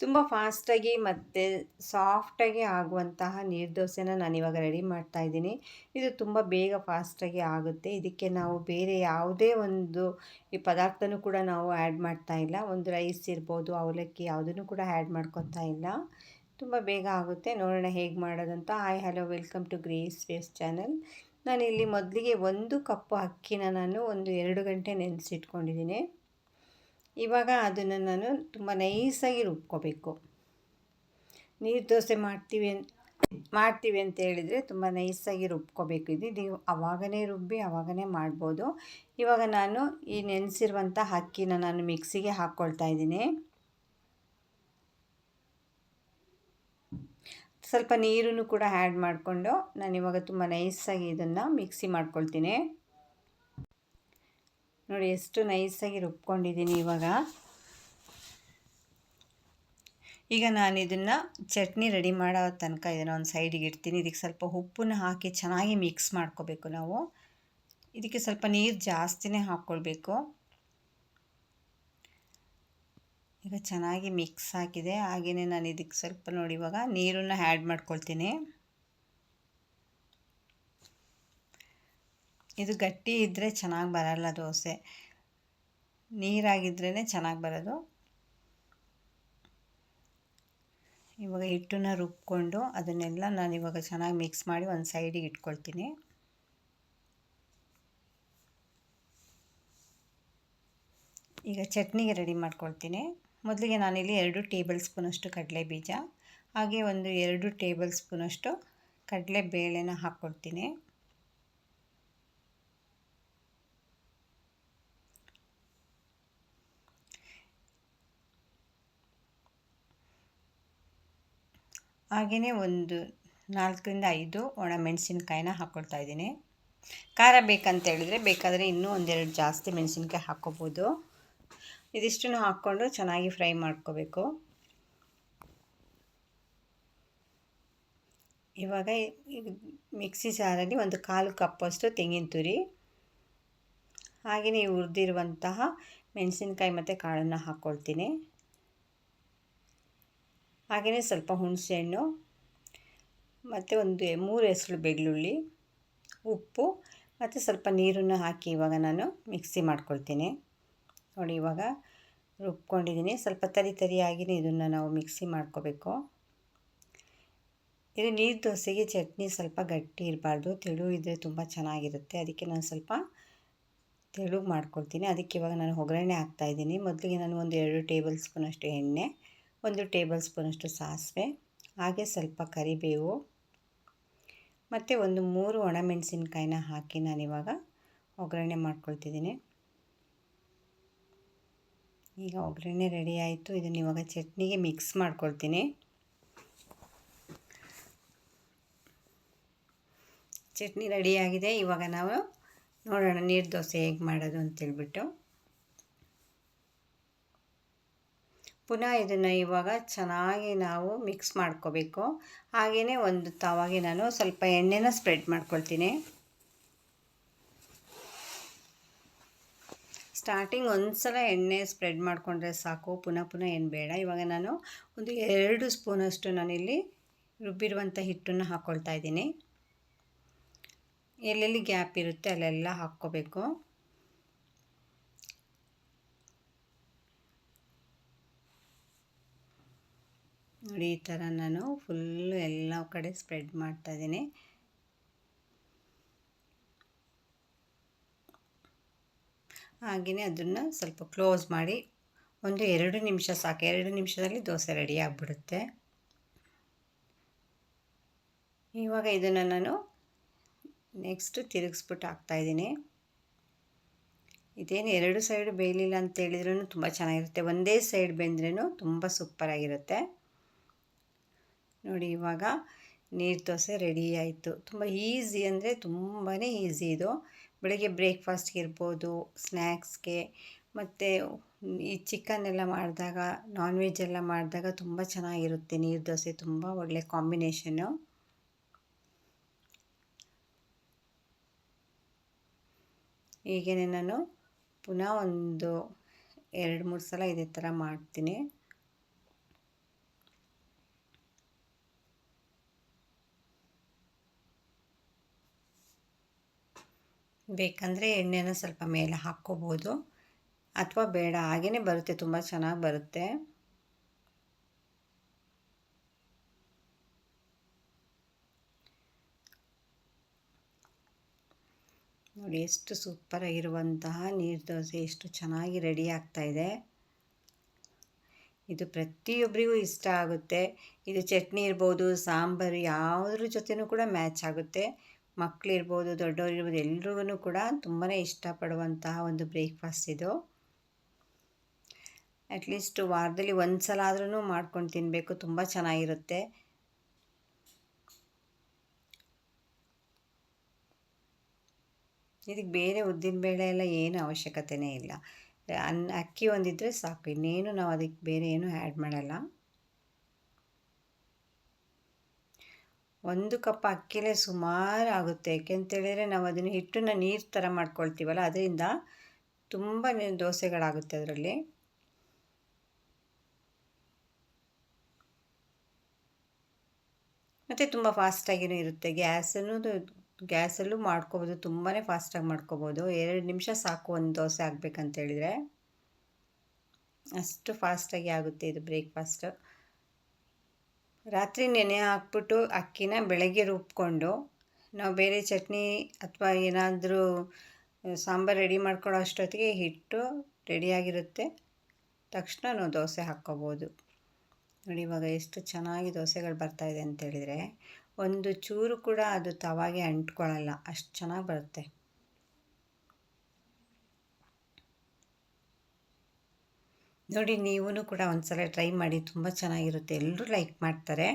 ತುಂಬ ಫಾಸ್ಟಾಗಿ ಮತ್ತು ಸಾಫ್ಟಾಗಿ ಆಗುವಂತಹ ನೀರು ನಾನು ನಾನಿವಾಗ ರೆಡಿ ಮಾಡ್ತಾ ಇದ್ದೀನಿ. ಇದು ತುಂಬ ಬೇಗ ಫಾಸ್ಟಾಗಿ ಆಗುತ್ತೆ. ಇದಕ್ಕೆ ನಾವು ಬೇರೆ ಯಾವುದೇ ಒಂದು ಈ ಪದಾರ್ಥನೂ ಕೂಡ ನಾವು ಆ್ಯಡ್ ಮಾಡ್ತಾ ಇಲ್ಲ. ಒಂದು ರೈಸ್ ಇರ್ಬೋದು, ಅವಲಕ್ಕಿ ಯಾವುದನ್ನು ಕೂಡ ಆ್ಯಡ್ ಮಾಡ್ಕೊತಾ ಇಲ್ಲ. ತುಂಬ ಬೇಗ ಆಗುತ್ತೆ. ನೋಡೋಣ ಹೇಗೆ ಮಾಡೋದಂತ. Hi, hello, welcome to grace ways channel. ನಾನಿಲ್ಲಿ ಮೊದಲಿಗೆ ಒಂದು ಕಪ್ಪು ಅಕ್ಕಿನ ನಾನು ಒಂದು ಎರಡು ಗಂಟೆ ನೆನೆಸಿಟ್ಕೊಂಡಿದ್ದೀನಿ. ಇವಾಗ ಅದನ್ನು ನಾನು ತುಂಬ ನೈಸಾಗಿ ರುಬ್ಕೋಬೇಕು. ನೀರು ದೋಸೆ ಮಾಡ್ತೀವಿ ಅಂತ ಮಾಡ್ತೀವಿ ಅಂತ ಹೇಳಿದರೆ ತುಂಬ ನೈಸಾಗಿ ರುಬ್ಕೋಬೇಕು. ಇದು ನೀವು ಅವಾಗನೇ ರುಬ್ಬಿ ಅವಾಗನೇ ಮಾಡ್ಬೋದು. ಇವಾಗ ನಾನು ಈ ನೆನೆಸಿರುವಂಥ ಅಕ್ಕಿನ ನಾನು ಮಿಕ್ಸಿಗೆ ಹಾಕ್ಕೊಳ್ತಾ ಇದ್ದೀನಿ. ಸ್ವಲ್ಪ ನೀರನ್ನು ಕೂಡ ಆ್ಯಡ್ ಮಾಡಿಕೊಂಡು ನಾನು ಇವಾಗ ತುಂಬ ನೈಸಾಗಿ ಇದನ್ನು ಮಿಕ್ಸಿ ಮಾಡ್ಕೊಳ್ತೀನಿ. ನೋಡಿ ಎಷ್ಟು ನೈಸಾಗಿ ರುಬ್ಕೊಂಡಿದ್ದೀನಿ ಇವಾಗ. ಈಗ ನಾನು ಇದನ್ನು ಚಟ್ನಿ ರೆಡಿ ಮಾಡೋ ತನಕ ಇದನ್ನು ಒಂದು ಸೈಡಿಗೆ ಇಡ್ತೀನಿ. ಇದಕ್ಕೆ ಸ್ವಲ್ಪ ಉಪ್ಪನ್ನ ಹಾಕಿ ಚೆನ್ನಾಗಿ ಮಿಕ್ಸ್ ಮಾಡ್ಕೋಬೇಕು ನಾವು. ಇದಕ್ಕೆ ಸ್ವಲ್ಪ ನೀರು ಜಾಸ್ತಿನೇ ಹಾಕ್ಕೊಳ್ಬೇಕು. ಈಗ ಚೆನ್ನಾಗಿ ಮಿಕ್ಸ್ ಹಾಕಿದೆ. ಹಾಗೆಯೇ ನಾನು ಇದಕ್ಕೆ ಸ್ವಲ್ಪ ನೋಡಿ ಇವಾಗ ನೀರನ್ನು ಆ್ಯಡ್ ಮಾಡ್ಕೊಳ್ತೀನಿ. ಇದು ಗಟ್ಟಿ ಇದ್ದರೆ ಚೆನ್ನಾಗಿ ಬರಲ್ಲ ದೋಸೆ. ನೀರಾಗಿದ್ರೇ ಚೆನ್ನಾಗಿ ಬರೋದು. ಇವಾಗ ಹಿಟ್ಟನ್ನ ರುಬ್ಕೊಂಡು ಅದನ್ನೆಲ್ಲ ನಾನು ಇವಾಗ ಚೆನ್ನಾಗಿ ಮಿಕ್ಸ್ ಮಾಡಿ ಒಂದು ಸೈಡಿಗೆ ಇಟ್ಕೊಳ್ತೀನಿ. ಈಗ ಚಟ್ನಿಗೆ ರೆಡಿ ಮಾಡ್ಕೊಳ್ತೀನಿ. ಮೊದಲಿಗೆ ನಾನಿಲ್ಲಿ ಎರಡು ಟೇಬಲ್ ಸ್ಪೂನಷ್ಟು ಕಡಲೆ ಬೀಜ, ಹಾಗೆ ಒಂದು ಎರಡು ಟೇಬಲ್ ಸ್ಪೂನಷ್ಟು ಕಡಲೆ ಬೇಳೆನ ಹಾಕ್ಕೊಳ್ತೀನಿ. ಹಾಗೆಯೇ ಒಂದು ನಾಲ್ಕರಿಂದ ಐದು ಒಣಮೆಣಸಿನ್ಕಾಯಿನ ಹಾಕ್ಕೊಳ್ತಾ ಇದ್ದೀನಿ. ಖಾರ ಬೇಕಂತ ಹೇಳಿದರೆ ಬೇಕಾದರೆ ಇನ್ನೂ ಒಂದೆರಡು ಜಾಸ್ತಿ ಮೆಣಸಿನ್ಕಾಯಿ ಹಾಕ್ಕೋಬೋದು ಇದಿಷ್ಟನ್ನು ಹಾಕ್ಕೊಂಡು ಚೆನ್ನಾಗಿ ಫ್ರೈ ಮಾಡ್ಕೋಬೇಕು. ಇವಾಗ ಮಿಕ್ಸಿ ಜಾರಲ್ಲಿ ಒಂದು ಕಾಲು ಕಪ್ಪಷ್ಟು ತೆಂಗಿನ ತುರಿ, ಹಾಗೆಯೇ ಉರಿದಿರುವಂತಹ ಮೆಣಸಿನ್ಕಾಯಿ ಮತ್ತು ಕಾಳನ್ನು ಹಾಕ್ಕೊಳ್ತೀನಿ ಹಾಗೆಯೇ ಸ್ವಲ್ಪ ಹುಣಸೆಹಣ್ಣು, ಮತ್ತು ಒಂದು ಮೂರು ಹೆಸರು ಬೆಳ್ಳುಳ್ಳಿ, ಉಪ್ಪು, ಮತ್ತು ಸ್ವಲ್ಪ ನೀರನ್ನು ಹಾಕಿ ಇವಾಗ ನಾನು ಮಿಕ್ಸಿ ಮಾಡ್ಕೊಳ್ತೀನಿ. ನೋಡಿ ಇವಾಗ ರುಬ್ಕೊಂಡಿದ್ದೀನಿ. ಸ್ವಲ್ಪ ತರಿ ತರಿಯಾಗಿಯೇ ಇದನ್ನು ನಾವು ಮಿಕ್ಸಿ ಮಾಡ್ಕೋಬೇಕು. ಇದು ನೀರು ದೋಸೆಗೆ ಚಟ್ನಿ ಸ್ವಲ್ಪ ಗಟ್ಟಿ ಇರಬಾರ್ದು. ತೆಳು ಇದ್ದರೆ ತುಂಬ ಚೆನ್ನಾಗಿರುತ್ತೆ. ಅದಕ್ಕೆ ನಾನು ಸ್ವಲ್ಪ ತೆಳು ಮಾಡ್ಕೊಳ್ತೀನಿ. ಅದಕ್ಕೆ ಇವಾಗ ನಾನು ಒಗ್ಗರಣೆ ಹಾಕ್ತಾಯಿದ್ದೀನಿ ಮೊದಲಿಗೆ ನಾನು ಒಂದು ಎರಡು ಟೇಬಲ್ ಸ್ಪೂನಷ್ಟು ಎಣ್ಣೆ ಒಂದು ಟೇಬಲ್ ಸ್ಪೂನಷ್ಟು ಸಾಸಿವೆ, ಹಾಗೆ ಸ್ವಲ್ಪ ಕರಿಬೇವು, ಮತ್ತು ಒಂದು ಮೂರು ಒಣಮೆಣಸಿನ್ಕಾಯಿನ ಹಾಕಿ ನಾನಿವಾಗ ಒಗ್ಗರಣೆ ಮಾಡ್ಕೊಳ್ತಿದ್ದೀನಿ. ಈಗ ಒಗ್ಗರಣೆ ರೆಡಿ ಆಯಿತು. ಇದನ್ನು ಇವಾಗ ಚಟ್ನಿಗೆ ಮಿಕ್ಸ್ ಮಾಡ್ಕೊಳ್ತೀನಿ. ಚಟ್ನಿ ರೆಡಿಯಾಗಿದೆ ಇವಾಗ ನಾವು ನೋಡೋಣ ನೀರು ದೋಸೆ ಹೇಗೆ ಮಾಡೋದು ಅಂತೇಳ್ಬಿಟ್ಟು. ಪುನಃ ಇದನ್ನು ಇವಾಗ ಚೆನ್ನಾಗಿ ನಾವು ಮಿಕ್ಸ್ ಮಾಡ್ಕೋಬೇಕು. ಹಾಗೆಯೇ ಒಂದು ತವಾಗೆ ನಾನು ಸ್ವಲ್ಪ ಎಣ್ಣೆನ ಸ್ಪ್ರೆಡ್ ಮಾಡ್ಕೊಳ್ತೀನಿ. ಸ್ಟಾರ್ಟಿಂಗ್ ಒಂದು ಸಲ ಎಣ್ಣೆ ಸ್ಪ್ರೆಡ್ ಮಾಡಿಕೊಂಡ್ರೆ ಸಾಕು, ಪುನಃ ಪುನಃ ಏನು ಬೇಡ. ಇವಾಗ ನಾನು ಒಂದು ಎರಡು ಸ್ಪೂನಷ್ಟು ನಾನಿಲ್ಲಿ ರುಬ್ಬಿರುವಂಥ ಹಿಟ್ಟನ್ನು ಹಾಕ್ಕೊಳ್ತಾ ಇದ್ದೀನಿ. ಎಲ್ಲೆಲ್ಲಿ ಗ್ಯಾಪ್ ಇರುತ್ತೆ ಅಲ್ಲೆಲ್ಲ ಹಾಕ್ಕೋಬೇಕು. ನೋಡಿ, ಈ ಥರ ನಾನು ಫುಲ್ಲು ಎಲ್ಲ ಕಡೆ ಸ್ಪ್ರೆಡ್ ಮಾಡ್ತಾಯಿದ್ದೀನಿ ಹಾಗೆಯೇ ಅದನ್ನು ಸ್ವಲ್ಪ ಕ್ಲೋಸ್ ಮಾಡಿ, ಒಂದು ಎರಡು ನಿಮಿಷ ಸಾಕು. ಎರಡು ನಿಮಿಷದಲ್ಲಿ ದೋಸೆ ರೆಡಿ ಆಗಿಬಿಡುತ್ತೆ. ಇವಾಗ ಇದನ್ನು ನಾನು ನೆಕ್ಸ್ಟ್ ತಿರುಗಿಸ್ಬಿಟ್ಟು ಹಾಕ್ತಾಯಿದ್ದೀನಿ ಇದೇನು ಎರಡು ಸೈಡ್ ಬೇಯಲಿಲ್ಲ ಅಂತ ಹೇಳಿದ್ರೂ ತುಂಬ ಚೆನ್ನಾಗಿರುತ್ತೆ. ಒಂದೇ ಸೈಡ್ ಬೆಂದ್ರೂ ತುಂಬ ಸೂಪರಾಗಿರುತ್ತೆ ನೋಡಿ, ಇವಾಗ ನೀರು ದೋಸೆ ರೆಡಿ ಆಯಿತು. ತುಂಬ ಈಸಿ ಅಂದರೆ ತುಂಬಾ ಈಸಿ ಇದು. ಬೆಳಗ್ಗೆ ಬ್ರೇಕ್ಫಾಸ್ಟ್ಗೆ ಇರ್ಬೋದು ಸ್ನ್ಯಾಕ್ಸ್ಗೆ ಮತ್ತು ಈ ಚಿಕನ್ ಎಲ್ಲ ಮಾಡಿದಾಗ ನಾನ್ ವೆಜ್ ಎಲ್ಲ ಮಾಡಿದಾಗ ತುಂಬ ಚೆನ್ನಾಗಿರುತ್ತೆ ನೀರು ದೋಸೆ. ತುಂಬ ಒಳ್ಳೆ ಕಾಂಬಿನೇಷನ್ನು ಹೀಗೇ ನಾನು ಪುನಃ ಒಂದು ಎರಡು ಮೂರು ಸಲ ಇದೇ ಥರ ಮಾಡ್ತೀನಿ. ಬೇಕಂದರೆ ಎಣ್ಣೆನ ಸ್ವಲ್ಪ ಮೇಲೆ ಹಾಕ್ಕೋಬೋದು. ಅಥವಾ ಬೇಡ ಹಾಗೇ ಬರುತ್ತೆ, ತುಂಬ ಚೆನ್ನಾಗಿ ಬರುತ್ತೆ. ನೋಡಿ, ಎಷ್ಟು ಸೂಪರಾಗಿರುವಂತಹ ನೀರು ದೋಸೆ, ಎಷ್ಟು ಚೆನ್ನಾಗಿ ರೆಡಿ ಆಗ್ತಾಯಿದೆ ಇದು. ಪ್ರತಿಯೊಬ್ಬರಿಗೂ ಇಷ್ಟ ಆಗುತ್ತೆ. ಇದು ಚಟ್ನಿ ಇರ್ಬೋದು, ಸಾಂಬಾರು, ಯಾವುದ್ರ ಜೊತೆನೂ ಕೂಡ ಮ್ಯಾಚ್ ಆಗುತ್ತೆ. ಮಕ್ಕಳಿರ್ಬೋದು ದೊಡ್ಡವರಿರ್ಬೋದು ಎಲ್ರಿಗೂ ಕೂಡ ತುಂಬಾ ಇಷ್ಟಪಡುವಂತಹ ಒಂದು ಬ್ರೇಕ್ಫಾಸ್ಟ್ ಇದು. ಅಟ್ಲೀಸ್ಟ್ ವಾರದಲ್ಲಿ ಒಂದು ಸಲ ಆದ್ರೂ ಮಾಡ್ಕೊಂಡು ತಿನ್ನಬೇಕು ತುಂಬ ಚೆನ್ನಾಗಿರುತ್ತೆ. ಇದಕ್ಕೆ ಬೇರೆ ಉದ್ದಿನಬೇಳೆ ಎಲ್ಲ ಏನು ಅವಶ್ಯಕತೆಯೇ ಇಲ್ಲ. ಅನ್ನ, ಅಕ್ಕಿ ಒಂದಿದ್ದರೆ ಸಾಕು, ಇನ್ನೇನು ನಾವು ಅದಕ್ಕೆ ಬೇರೆ ಏನು ಆ್ಯಡ್ ಮಾಡಲ್ಲ. ಒಂದು ಕಪ್ ಅಕ್ಕಿಲೇ ಸುಮಾರು ಆಗುತ್ತೆ. ಯಾಕೆಂತೇಳಿದರೆ ನಾವು ಅದನ್ನು ಹಿಟ್ಟನ್ನು ನೀರು ಥರ ಮಾಡ್ಕೊಳ್ತೀವಲ್ಲ, ಅದರಿಂದ ತುಂಬ ದೋಸೆಗಳಾಗುತ್ತೆ ಅದರಲ್ಲಿ. ಮತ್ತು ತುಂಬ ಫಾಸ್ಟಾಗಿನೂ ಇರುತ್ತೆ. ಗ್ಯಾಸ್ ಅನ್ನೋದು ಗ್ಯಾಸಲ್ಲೂ ಮಾಡ್ಕೋಬೋದು ತುಂಬಾ ಫಾಸ್ಟಾಗಿ ಮಾಡ್ಕೋಬೋದು. ಎರಡು ನಿಮಿಷ ಸಾಕು ಒಂದು ದೋಸೆ ಆಗಬೇಕಂತೇಳಿದರೆ. ಅಷ್ಟು ಫಾಸ್ಟಾಗಿ ಆಗುತ್ತೆ ಇದು ಬ್ರೇಕ್ಫಾಸ್ಟು. ರಾತ್ರಿ ನೆನೆ ಹಾಕ್ಬಿಟ್ಟು ಅಕ್ಕಿನ ಬೆಳಗ್ಗೆ ರುಬ್ಕೊಂಡು ನಾವು ಬೇರೆ ಚಟ್ನಿ ಅಥವಾ ಏನಾದರೂ ಸಾಂಬಾರು ರೆಡಿ ಮಾಡ್ಕೊಳ್ಳೋ ಅಷ್ಟೊತ್ತಿಗೆ ಹಿಟ್ಟು ರೆಡಿಯಾಗಿರುತ್ತೆ. ತಕ್ಷಣ ನಾವು ದೋಸೆ ಹಾಕ್ಕೋಬೋದು. ನೋಡಿ ಇವಾಗ ಎಷ್ಟು ಚೆನ್ನಾಗಿ ದೋಸೆಗಳು ಬರ್ತಾಯಿದೆ ಅಂತೇಳಿದರೆ ಒಂದು ಚೂರು ಕೂಡ ಅದು ತವಾಗೆ ಅಂಟ್ಕೊಳ್ಳಲ್ಲ, ಅಷ್ಟು ಚೆನ್ನಾಗಿ ಬರುತ್ತೆ. ನೋಡಿ ನೀವು ಕೂಡ ಒಂದ್ಸಲ ಟ್ರೈ ಮಾಡಿ, ತುಂಬ ಚೆನ್ನಾಗಿರುತ್ತೆ. ಎಲ್ಲರೂ ಲೈಕ್ ಮಾಡ್ತಾರೆ.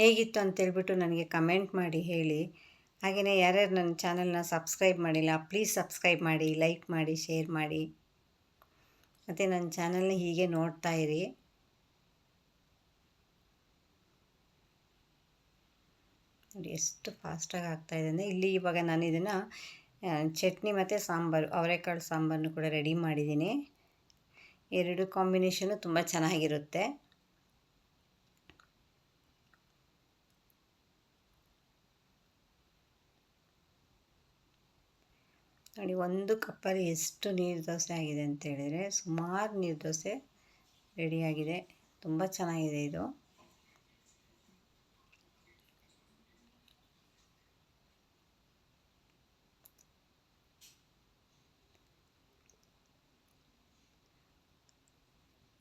ಹೇಗಿತ್ತು ಅಂತೇಳ್ಬಿಟ್ಟು ನನಗೆ ಕಮೆಂಟ್ ಮಾಡಿ ಹೇಳಿ. ಹಾಗೆಯೇ ಯಾರ್ಯಾರು ನನ್ನ ಚಾನಲ್ನ ಸಬ್ಸ್ಕ್ರೈಬ್ ಮಾಡಿಲ್ಲ, ಪ್ಲೀಸ್ ಸಬ್ಸ್ಕ್ರೈಬ್ ಮಾಡಿ, ಲೈಕ್ ಮಾಡಿ, ಶೇರ್ ಮಾಡಿ. ಮತ್ತು ನನ್ನ ಚಾನಲ್ನ ಹೀಗೆ ನೋಡ್ತಾ ಇರಿ. ನೋಡಿ ಎಷ್ಟು ಫಾಸ್ಟಾಗಿ ಆಗ್ತಾಯಿದೆ ಅಂದರೆ ಇಲ್ಲಿ ಇವಾಗ ನಾನು ಇದನ್ನು ಚಟ್ನಿ ಮತ್ತು ಸಾಂಬಾರು, ಅವರೆಕಾಳು ಸಾಂಬಾರನ್ನು ಕೂಡ ರೆಡಿ ಮಾಡಿದ್ದೀನಿ. ಎರಡು ಕಾಂಬಿನೇಷನು ತುಂಬ ಚೆನ್ನಾಗಿರುತ್ತೆ. ನೋಡಿ, ಒಂದು ಕಪ್ಪಲ್ಲಿ ಎಷ್ಟು ನೀರು ದೋಸೆ ಆಗಿದೆ ಅಂತ ಹೇಳಿದರೆ ಸುಮಾರು ನೀರು ದೋಸೆ ರೆಡಿಯಾಗಿದೆ ತುಂಬ ಚೆನ್ನಾಗಿದೆ ಇದು.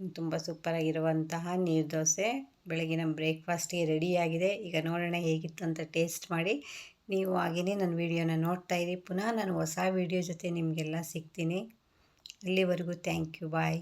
ತುಂಬ ಸೂಪರಾಗಿರುವಂತಹ ನೀರು ದೋಸೆ. ಬೆಳಗಿನ ಬ್ರೇಕ್ಫಾಸ್ಟಿಗೆ ರೆಡಿಯಾಗಿದೆ. ಈಗ ನೋಡೋಣ ಹೇಗಿತ್ತು ಅಂತ ಟೇಸ್ಟ್ ಮಾಡಿ. ನೀವು ಹಾಗೆಯೇ ನನ್ನ ವೀಡಿಯೋನ ನೋಡ್ತಾ ಇರಿ. ಪುನಃ ನಾನು ಹೊಸ ವೀಡಿಯೋ ಜೊತೆ ನಿಮಗೆಲ್ಲ ಸಿಗ್ತೀನಿ. ಅಲ್ಲಿವರೆಗೂ ಥ್ಯಾಂಕ್ ಯು ಬಾಯ್